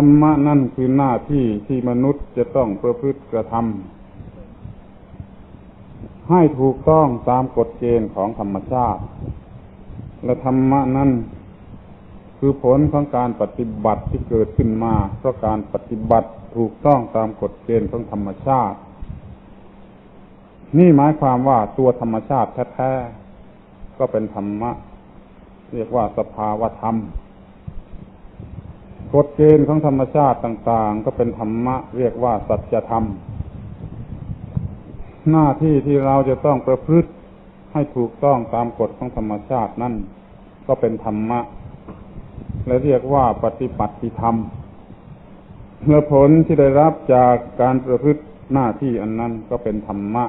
รรมะนั่นคือหน้าที่ที่มนุษย์จะต้องประพฤติกระทำให้ถูกต้องตามกฎเกณฑ์ของธรรมชาติ และธรรมะนั้นคือผลของการปฏิบัติที่เกิดขึ้นมา เพราะการปฏิบัติถูกต้องตามกฎเกณฑ์ของธรรมชาติ นี่หมายความว่าตัวธรรมชาติแท้ๆก็เป็นธรรมะ เรียกว่าสภาวธรรม กฎเกณฑ์ของธรรมชาติต่าง ๆ ก็เป็นธรรมะเรียกว่าสัจธรรม หน้าที่ที่เราจะต้องประพฤติให้ถูกต้องตามกฎของธรรมชาตินั่นก็เป็นธรรมะ และเรียกว่าปฏิปัติธรรมเมื่อผลที่ได้รับจากการประพฤติหน้าที่อันนั้นก็เป็นธรรมะ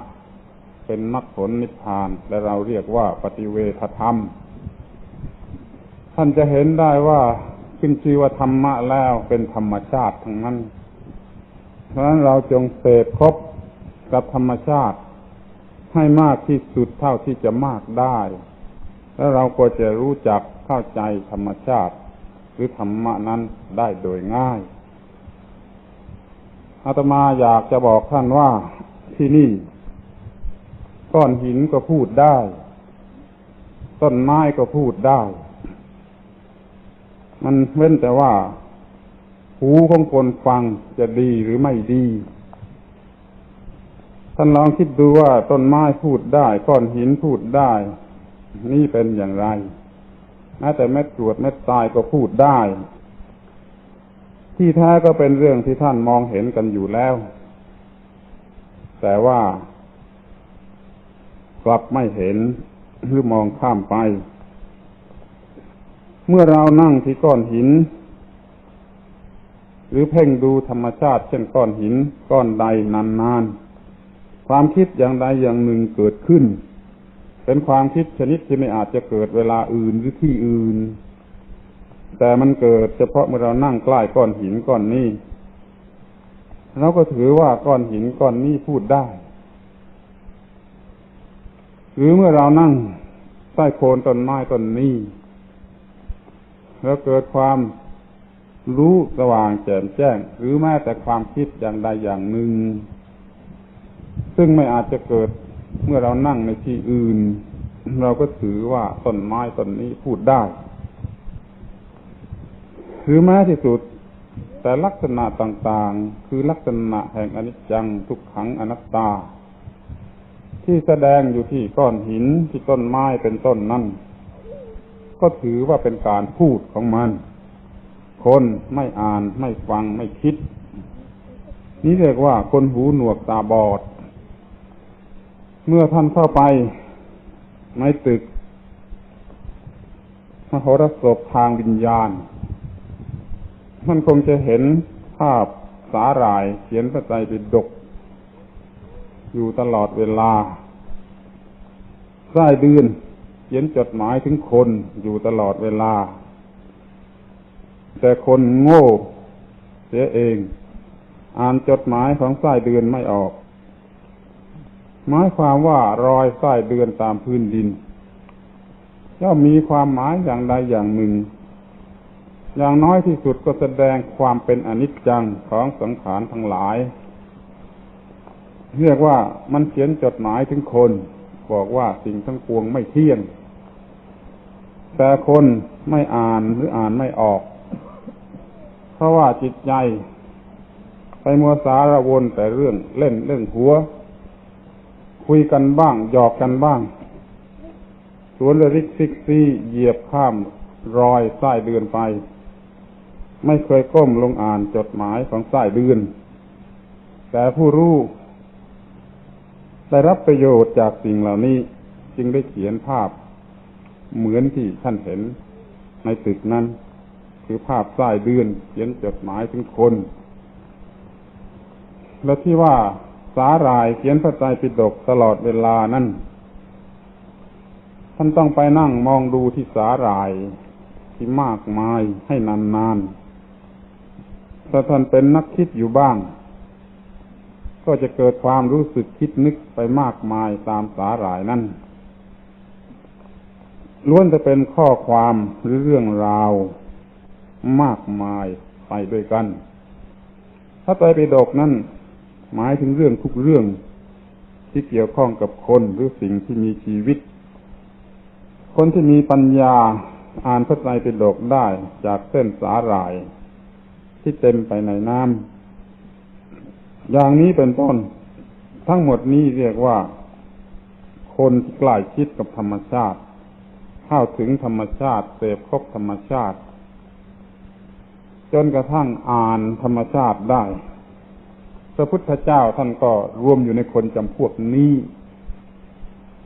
เป็นมรรคผลนิพพาน และเราเรียกว่าปฏิเวทธรรม ท่านจะเห็นได้ว่า ขึ้นชื่อว่าธรรมะแล้วเป็นธรรมชาติทั้งนั้น เพราะฉะนั้นเราจงเสพครบกับธรรมชาติ ให้มากที่สุดเท่าที่จะมากได้ แล้วเราก็จะรู้จักเข้าใจธรรมชาติ หรือธรรมะนั้นได้โดยง่ายอาตมาอยากจะบอกท่านว่าที่นี่ก้อนหินก็พูดได้ ต้นไม้ก็พูดได้ มันเว้นแต่ว่า หูของคนฟังจะดีหรือไม่ดี ท่านลองคิดดูว่าต้นไม้พูดได้ก้อนหินพูดได้ นี่เป็นอย่างไรแม้แต่เม็ดกรวดเม็ดทรายก็พูดได้ ที่แท้ก็เป็นเรื่องที่ท่านมองเห็นกันอยู่แล้ว แต่ว่ากลับไม่เห็นหรือมองข้ามไป เมื่อเรานั่งที่ก้อนหิน หรือเพ่งดูธรรมชาติ เช่นก้อนหิน ก้อนใดนานๆ ความคิดอย่างใดอย่างหนึ่งเกิดขึ้น เป็นความคิดชนิดที่ไม่อาจจะเกิดเวลาอื่นหรือที่อื่น แต่มันเกิดเฉพาะเมื่อเรานั่งใกล้ก้อนหินก้อนนี้เราก็ถือว่าก้อนหินก้อนนี้พูดได้ หรือเมื่อเรานั่งใต้โคนต้นไม้ต้นนี้ แล้วเกิดความรู้สว่างแจ่มแจ้ง หรือแม้แต่ความคิดอย่างใดอย่างหนึ่ง ซึ่งไม่อาจจะเกิดเมื่อเรานั่งในที่อื่น เราก็ถือว่าต้นไม้ต้นนี้พูดได้หรือแม้ที่สุด แต่ลักษณะต่างๆ คือลักษณะแห่งอนิจจังทุกขังอนัตตา ที่แสดงอยู่ที่ก้อนหินที่ต้นไม้เป็นต้นนั่น ก็ถือว่าเป็นการพูดของมัน คนไม่อ่านไม่ฟังไม่คิด นี่เรียกว่าคนหูหนวกตาบอด เมื่อท่านเข้าไปในตึกมโหรสพทางวิญญาณมันคงจะเห็นภาพสาหร่ายเขียนพระไตรปิฎกอยู่ตลอดเวลาไส้เดือน เขียนจดหมายถึงคนอยู่ตลอดเวลา แต่คนโง่เสียเอง อ่านจดหมายของไส้เดือนไม่ออก หมายความว่ารอยไส้เดือนตามพื้นดินย่อมมีความหมายอย่างใดอย่างหนึ่ง อย่างน้อยที่สุดก็แสดงความเป็นอนิจจังของสังขารทั้งหลาย เรียกว่ามันเขียนจดหมายถึงคน บอกว่าสิ่งทั้งปวงไม่เที่ยง แต่คนไม่อ่านหรืออ่านไม่ออก เพราะว่าจิตใจ ไปมัวสารวนแต่เรื่องเล่นเรื่องหัว คุยกันบ้าง หยอกกันบ้างสวนระริกซิกซี่เหยียบข้ามรอยใต้เดือนไป ไม่เคยก้มลงอ่านจดหมายของสายเดือน แต่ผู้รู้ได้รับประโยชน์จากสิ่งเหล่านี้จึงได้เขียนภาพ เหมือนที่ท่านเห็นในตึกนั้น คือภาพสายเดือนเขียนจดหมายถึงคน และที่ว่าสาหรายเขียนพระไตรปิฎกตลอดเวลานั้นท่านต้องไปนั่งมองดูที่สาหรายที่มากมายให้นานๆถ้าท่านเป็นนักคิดอยู่บ้าง ก็จะเกิดความรู้สึกคิดนึกไปมากมายตามสาหรายนั้น ล้วนจะเป็นข้อความหรือเรื่องราวมากมายไปด้วยกัน ถ้าไตรปิฎกนั่นหมายถึงเรื่องทุกเรื่องที่เกี่ยวข้องกับคนหรือสิ่งที่มีชีวิต คนที่มีปัญญาอ่านพระไตรปิฎกได้จากเส้นสาหร่าย ที่เต็มไปในน้ำอย่างนี้เป็นต้น ทั้งหมดนี้เรียกว่า คนที่ใกล้ชิดกับธรรมชาติ เข้าถึงธรรมชาติเสพคบธรรมชาติ จนกระทั่งอ่านธรรมชาติได้ พระพุทธเจ้าท่านก็รวมอยู่ในคนจำพวกนี้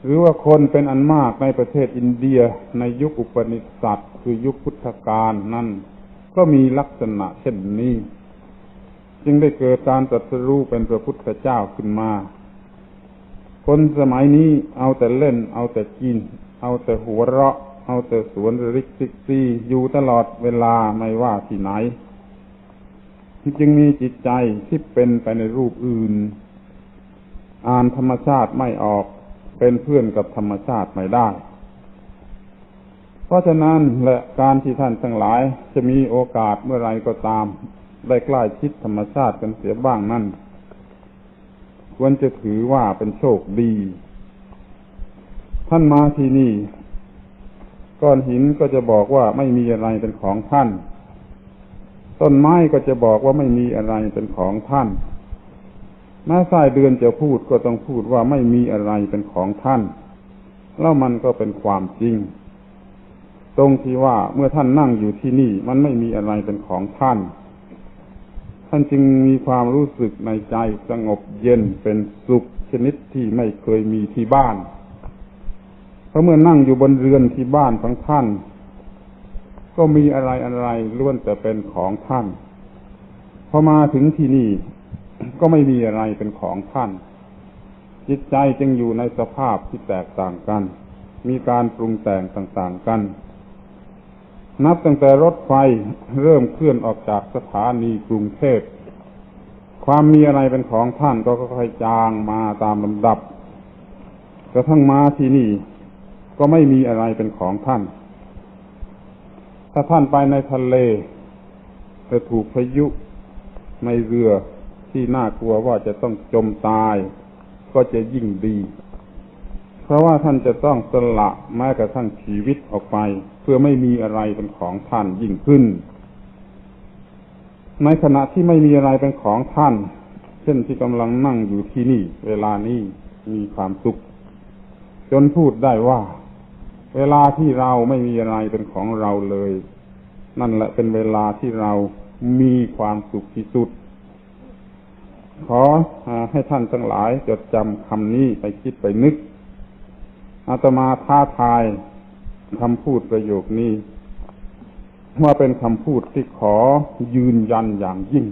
หรือว่าคนเป็นอันมากในประเทศอินเดียในยุคอุปนิสัตคือยุคพุทธกาลนั่นก็มีลักษณะเช่นนี้ จึงได้เกิดการตรัสรู้เป็นพระพุทธเจ้าขึ้นมา คนสมัยนี้เอาแต่เล่นเอาแต่กิน เอาแต่หัวเราะ เอาแต่สวนริกซิกซีอยู่ตลอดเวลาไม่ว่าที่ไหนจึงมีจิตใจที่เป็นไปในรูปอื่น อ่านธรรมชาติไม่ออกเป็นเพื่อนกับธรรมชาติไม่ได้ เพราะฉะนั้นและการที่ท่านทั้งหลายจะมีโอกาสเมื่อไรก็ตาม ได้ใกล้ชิดธรรมชาติกันเสียบ้างนั่นควรจะถือว่าเป็นโชคดี ท่านมาที่นี่ ก้อนหินก็จะบอกว่าไม่มีอะไรเป็นของท่าน ต้นไม้ก็จะบอกว่าไม่มีอะไรเป็นของท่านแม้สายเดือนจะพูดก็ต้องพูดว่าไม่มีอะไรเป็นของท่าน แล้วมันก็เป็นความจริง ตรงที่ว่าเมื่อท่านนั่งอยู่ที่นี่ มันไม่มีอะไรเป็นของท่าน ท่านจึงมีความรู้สึกในใจสงบเย็นเป็นสุขชนิดที่ไม่เคยมีที่บ้าน เพราะเมื่อนั่งอยู่บนเรือนที่บ้านของท่าน ก็มีอะไรอะไรล้วนแต่เป็นของท่าน พอมาถึงที่นี่ก็ไม่มีอะไรเป็นของท่าน จิตใจจึงอยู่ในสภาพที่แตกต่างกัน มีการปรุงแต่งต่างๆกัน นับตั้งแต่รถไฟเริ่มเคลื่อนออกจากสถานีกรุงเทพความมีอะไรเป็นของท่านก็ค่อยๆจางมาตามลำดับกระทั่งมาที่นี่ ก็ไม่มีอะไรเป็นของท่าน ถ้าท่านไปในทะเลจะถูกพายุในเรือที่น่ากลัวว่าจะต้องจมตาย ก็จะยิ่งดี เพราะว่าท่านจะต้องสละแม้กระทั่งชีวิตออกไป เพื่อไม่มีอะไรเป็นของท่านยิ่งขึ้น ในขณะที่ไม่มีอะไรเป็นของท่าน เช่นที่กำลังนั่งอยู่ที่นี่ เวลานี้มีความสุข จนพูดได้ว่า เวลาที่เราไม่มีอะไรเป็นของเราเลย นั่นแหละเป็นเวลาที่เรามีความสุขที่สุด ขอให้ท่านทั้งหลายจดจำคำนี้ไปคิดไปนึก อาตมาท้าทายคำพูดประโยคนี้ว่าเป็นคำพูดที่ขอยืนยันอย่างยิ่ง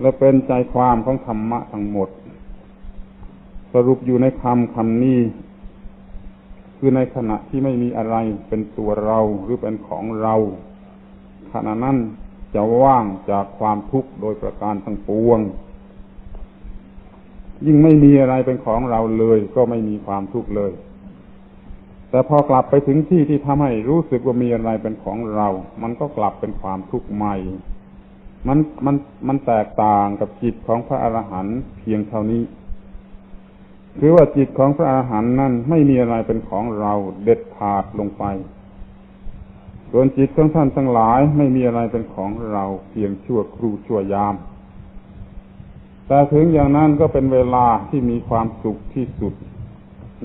และเป็นใจความของธรรมะทั้งหมด สรุปอยู่ในคำคำนี้ คือในขณะที่ไม่มีอะไรเป็นตัวเราหรือเป็นของเราขณะนั้นจะว่างจากความทุกข์โดยประการทั้งปวง ยิ่งไม่มีอะไรเป็นของเราเลย ก็ไม่มีความทุกข์เลย แต่พอกลับไปถึงที่ที่ทำให้รู้สึกว่ามีอะไรเป็นของเรา มันก็กลับเป็นความทุกข์ใหม่ มันมันมันแตกต่างกับจิตของพระอรหันต์เพียงเท่านี้ คือว่าจิตของพระอรหันต์นั้นไม่มีอะไรเป็นของเราเด็ดขาดลงไป ส่วนจิตของท่านทั้งหลายไม่มีอะไรเป็นของเราเพียงชั่วครูชั่วยาม แต่ถึงอย่างนั้นก็เป็นเวลาที่มีความสุขที่สุด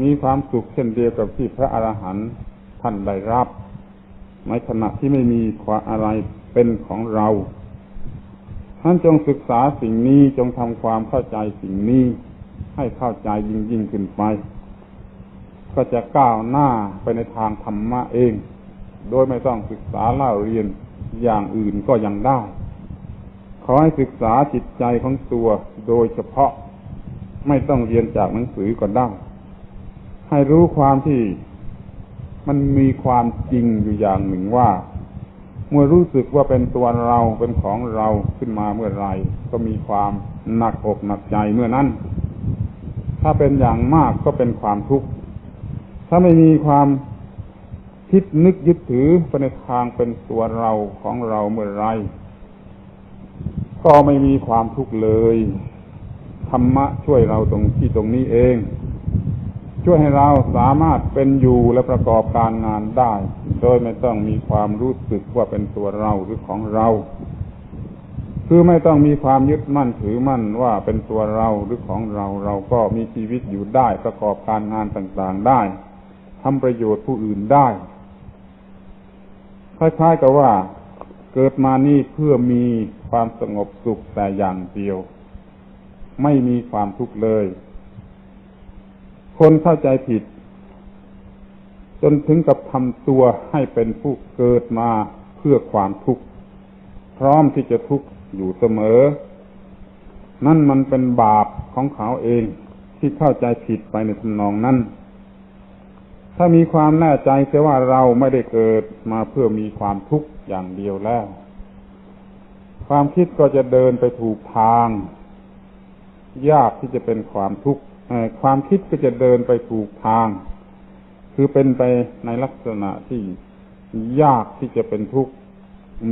มีความสุขเช่นเดียวกับที่พระอรหันต์ท่านได้รับ ในขณะที่ไม่มีความอะไรเป็นของเราท่านจงศึกษาสิ่งนี้จงทำความเข้าใจสิ่งนี้ ให้เข้าใจยิ่งยิ่งขึ้นไป ก็จะก้าวหน้าไปในทางธรรมะเอง โดยไม่ต้องศึกษาเล่าเรียนอย่างอื่นก็ยังได้ ขอให้ศึกษาจิตใจของตัวโดยเฉพาะไม่ต้องเรียนจากหนังสือก็ได้ ให้รู้ความที่มันมีความจริงอยู่อย่างหนึ่งว่า เมื่อรู้สึกว่าเป็นตัวเราเป็นของเราขึ้นมาเมื่อไรก็มีความหนักอกหนักใจเมื่อนั้น ถ้าเป็นอย่างมากก็เป็นความทุกข์ ถ้าไม่มีความคิดนึกยึดถือไปในทางเป็นตัวเราของเราเมื่อไรก็ไม่มีความทุกข์เลย ธรรมะช่วยเราตรงที่ตรงนี้เอง ช่วยให้เราสามารถเป็นอยู่และประกอบการงานได้ โดยไม่ต้องมีความรู้สึกว่าเป็นตัวเราหรือของเรา คือไม่ต้องมีความยึดมั่นถือมั่นว่าเป็นตัวเราหรือของเราเราก็มีชีวิตอยู่ได้ประกอบการงานต่างๆได้ทำประโยชน์ผู้อื่นได้ คล้ายๆกับว่าเกิดมานี่เพื่อมีความสงบสุขแต่อย่างเดียว ไม่มีความทุกข์เลย คนเข้าใจผิด จนถึงกับทำตัวให้เป็นผู้เกิดมาเพื่อความทุกข์พร้อมที่จะทุกข์ อยู่เสมอ นั่นมันเป็นบาปของเขาเองที่เข้าใจผิดไปในทำนองนั้น ถ้ามีความแน่ใจเสียว่าเราไม่ได้เกิดมาเพื่อมีความทุกข์อย่างเดียวแล้ว ความคิดก็จะเดินไปถูกทาง ยากที่จะเป็นความทุกข์ความคิดก็จะเดินไปถูกทาง คือเป็นไปในลักษณะที่ยากที่จะเป็นทุกข์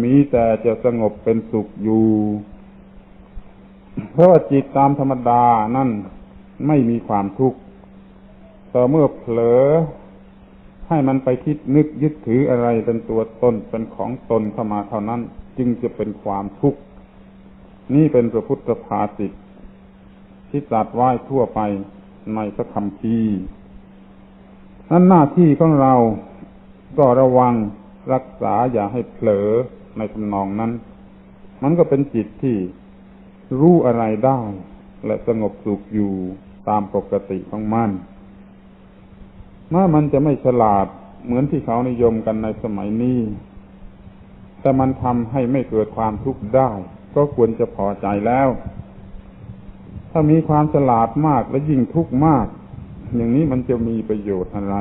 มีแต่จะสงบเป็นสุขอยู่ เพราะว่าจิตตามธรรมดานั่นไม่มีความทุกข์ต่อเมื่อเผลอให้มันไปคิดนึกยึดถืออะไรเป็นตัวตนเป็นของตนเข้ามาเท่านั้น จึงจะเป็นความทุกข์ นี่เป็นพระพุทธภาษิตที่ตรัสไว้ทั่วไปในพระคำพีนั้นหน้าที่ของเราก็ระวัง รักษาอย่าให้เผลอในทำนองนั้น มันก็เป็นจิตที่รู้อะไรได้ และสงบสุขอยู่ตามปกติของมันแม้มันจะไม่ฉลาดเหมือนที่เขานิยมกันในสมัยนี้ แต่มันทำให้ไม่เกิดความทุกข์ได้ ก็ควรจะพอใจแล้ว ถ้ามีความฉลาดมากและยิ่งทุกข์มาก อย่างนี้มันจะมีประโยชน์อะไร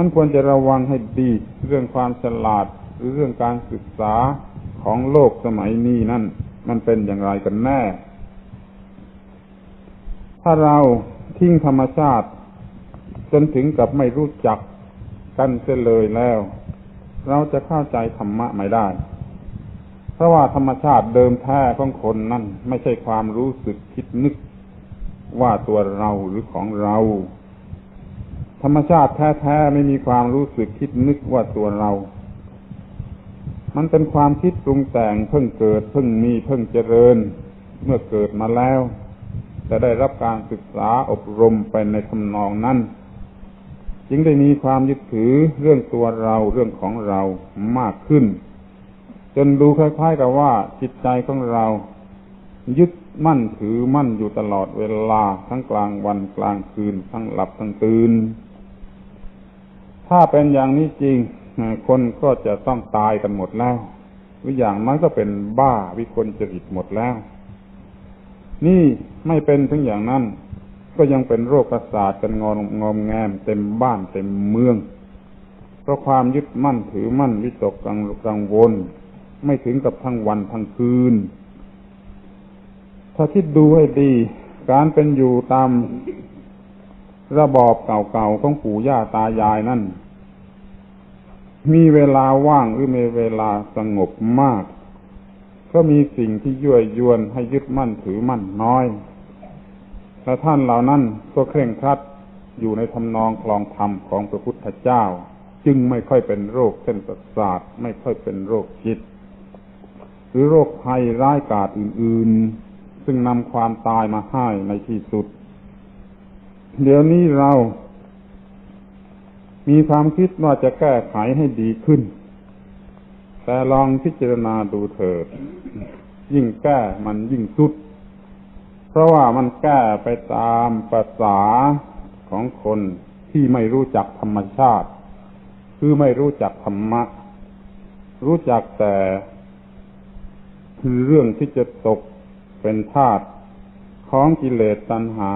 มันควรจะระวังให้ดีเรื่องความฉลาดหรือเรื่องการศึกษาของโลกสมัยนี้นั่น มันเป็นอย่างไรกันแน่ ถ้าเราทิ้งธรรมชาติ จนถึงกับไม่รู้จักกันเสียเลยแล้ว เราจะเข้าใจธรรมะไม่ได้ เพราะว่าธรรมชาติเดิมแท้ของคนนั่น ไม่ใช่ความรู้สึกคิดนึกว่าตัวเราหรือของเรา ธรรมชาติแท้ๆไม่มีความรู้สึกคิดนึกว่าตัวเรา มันเป็นความคิดปรุงแต่งเพิ่งเกิดเพิ่งมีเพิ่งเจริญ เมื่อเกิดมาแล้ว จะได้รับการศึกษาอบรมไปในทำนองนั้นจึงได้มีความยึดถือเรื่องตัวเราเรื่องของเรามากขึ้น จนดูคล้ายๆกับว่าจิตใจของเรา ยึดมั่นถือมั่นอยู่ตลอดเวลาทั้งกลางวันกลางคืนทั้งหลับทั้งตื่น ถ้าเป็นอย่างนี้จริง คนก็จะต้องตายกันหมดแล้วหรืออย่างมันก็เป็นบ้าวิกลจริตหมดแล้ว นี่ไม่เป็นถึงอย่างนั้น ก็ยังเป็นโรคประสาทกันงอนงอมแงมเต็มบ้านเต็มเมือง เพราะความยึดมั่นถือมั่นวิตกกังกังวล ไม่ถึงกับทั้งวันทั้งคืน ถ้าคิดดูให้ดี การเป็นอยู่ตาม ระบอบเก่าๆของปู่ย่าตายายนั่น มีเวลาว่างหรือมีเวลาสงบมาก ก็มีสิ่งที่ยั่วยวนให้ยึดมั่นถือมั่นน้อย และท่านเหล่านั้นก็เคร่งครัดอยู่ในทำนองคลองธรรมของพระพุทธเจ้า จึงไม่ค่อยเป็นโรคเส้นประสาทไม่ค่อยเป็นโรคจิต หรือโรคภัยร้ายกาจอื่น ๆ ซึ่งนำความตายมาให้ในที่สุด เดี๋ยวนี้เรามีความคิดว่าจะแก้ไขให้ดีขึ้น แต่ลองพิจารณาดูเถิด ยิ่งแก้มันยิ่งสุด เพราะว่ามันแก้ไปตามภาษาของคนที่ไม่รู้จักธรรมชาติ คือไม่รู้จักธรรมะ รู้จักแต่คือเรื่องที่จะตกเป็นธาตุของกิเลสตัณหา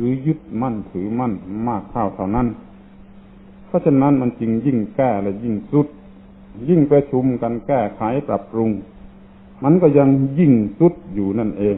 รือยึดมั่นถือมั่นมากเข้าเท่านั้น เพราะฉะนั้นมันจึงยิ่งแก้และยิ่งสุด ยิ่งประชุมกันแก้ไขปรับปรุง มันก็ยังยิ่งสุดอยู่นั่นเอง